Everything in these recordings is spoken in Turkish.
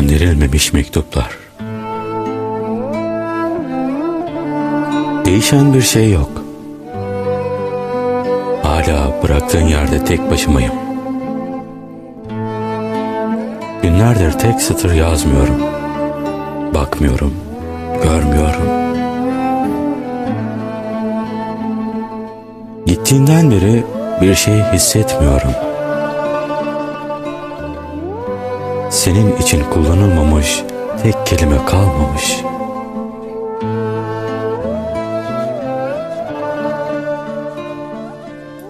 Gönderilmemiş mektuplar. Değişen bir şey yok. Hala bıraktığın yerde tek başımayım. Günlerdir tek satır yazmıyorum. Bakmıyorum, görmüyorum. Gittiğinden beri bir şey hissetmiyorum. Senin için kullanılmamış tek kelime kalmamış.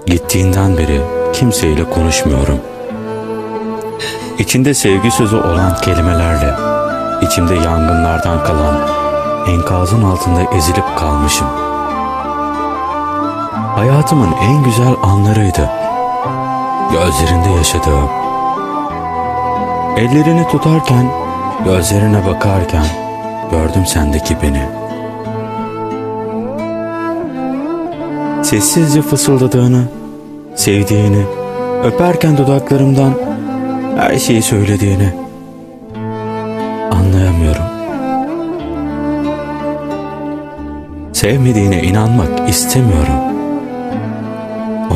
Gittiğinden beri kimseyle konuşmuyorum. İçinde sevgi sözü olan kelimelerle, içimde yangınlardan kalan enkazın altında ezilip kalmışım. Hayatımın en güzel anlarıydı. Gözlerinde yaşadığım. Ellerini tutarken, gözlerine bakarken gördüm sendeki beni. Sessizce fısıldadığını, sevdiğini, öperken dudaklarımdan her şeyi söylediğini anlayamıyorum. Sevmediğine inanmak istemiyorum.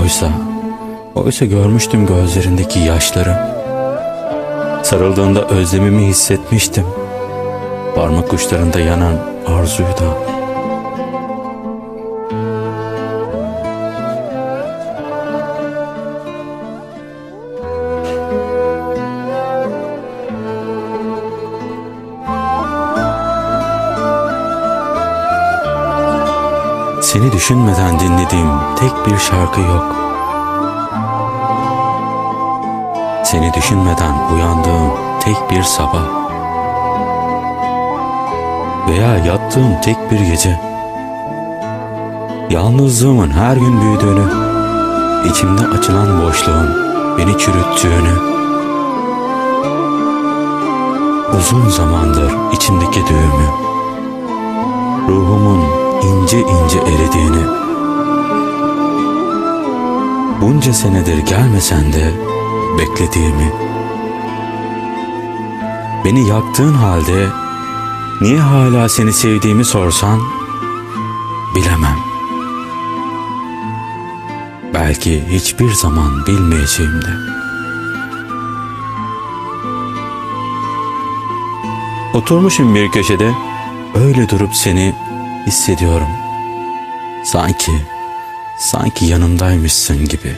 Oysa, oysa görmüştüm gözlerindeki yaşları. Sarıldığında özlemimi hissetmiştim. Parmak uçlarında yanan arzuyu da. Seni düşünmeden dinlediğim tek bir şarkı yok. Seni düşünmeden uyandığım tek bir sabah. Veya yattığım tek bir gece. Yalnızlığımın her gün büyüdüğünü, içimde açılan boşluğun beni çürüttüğünü, uzun zamandır içimdeki düğümü, ruhumun ince ince eridiğini, bunca senedir gelmesen de beklediğimi, beni yaktığın halde niye hala seni sevdiğimi sorsan bilemem. Belki hiçbir zaman bilmeyeceğim de. Oturmuşum bir köşede öyle durup seni hissediyorum. Sanki, sanki yanımdaymışsın gibi.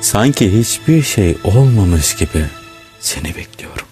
Sanki hiçbir şey olmamış gibi seni bekliyorum.